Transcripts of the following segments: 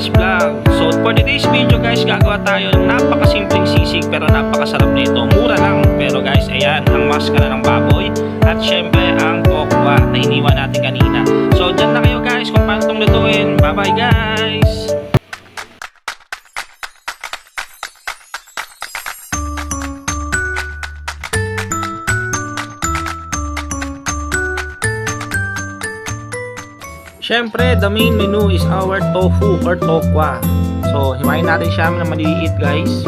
Riles Vlog. So for today's video guys, gagawa tayo ng napakasimpleng sisig pero napakasarap nito. Mura lang. Pero guys, ayan, ang maskara ng baboy at syempre ang kokwa na iniwan natin kanina. So dyan na kayo guys kung paano itong lutuin. Bye bye guys! Siyempre, the main menu is our tofu or tokwa. So, himayin natin siya ng maliliit guys.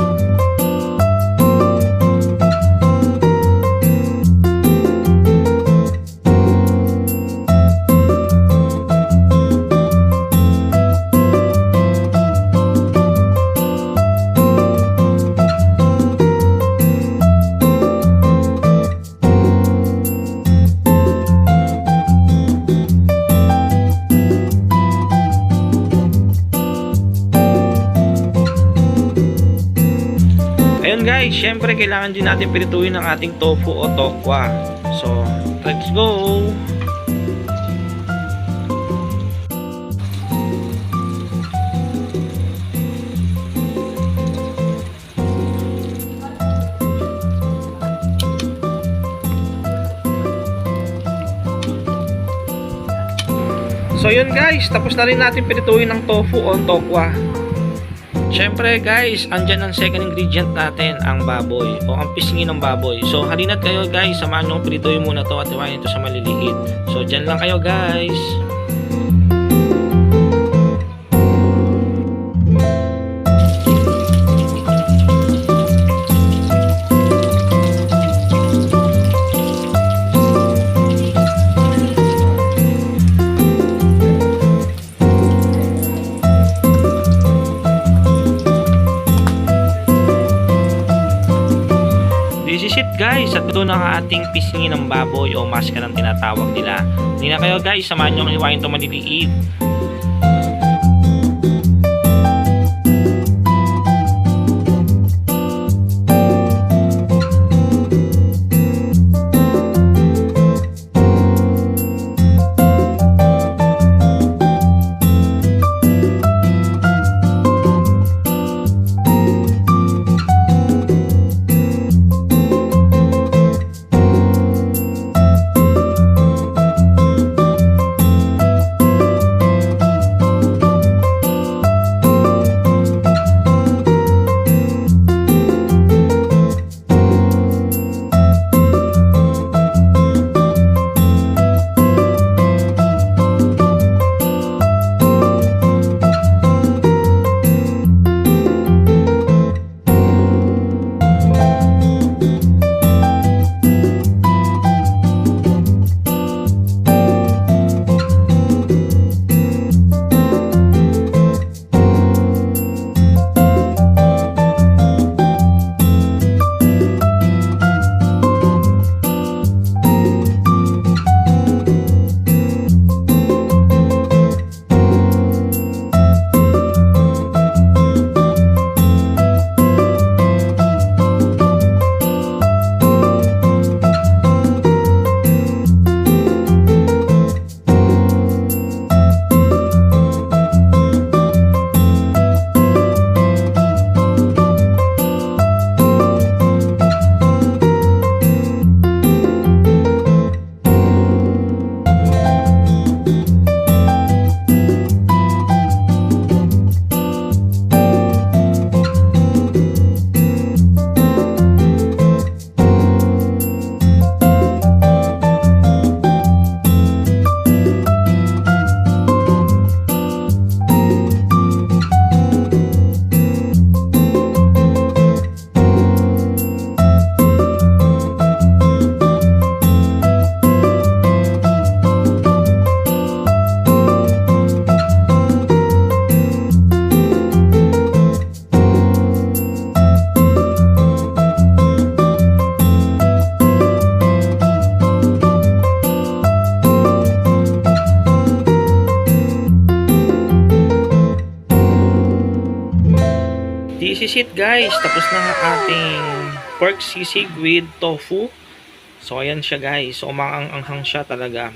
Syempre kailangan din natin pirituin ang ating tofu o tokwa. So, let's go! So yun guys, tapos na rin natin pirituin ang tofu o tokwa. Siyempre guys, andyan ang second ingredient natin, ang baboy o ang pisngi ng baboy. So halina't kayo guys, samahan nyo prituin muna to at iwain ito sa maliliit. So dyan lang kayo guys. Is it guys, at ito ang ating pisngi ng baboy o maska ng tinatawag nila. Hindi na kayo guys, samahan nyo ang iwain ito maliliit. This is it guys. Tapos na ang ating pork sisig with tofu. So ayan siya guys. So umaang-anghang siya talaga.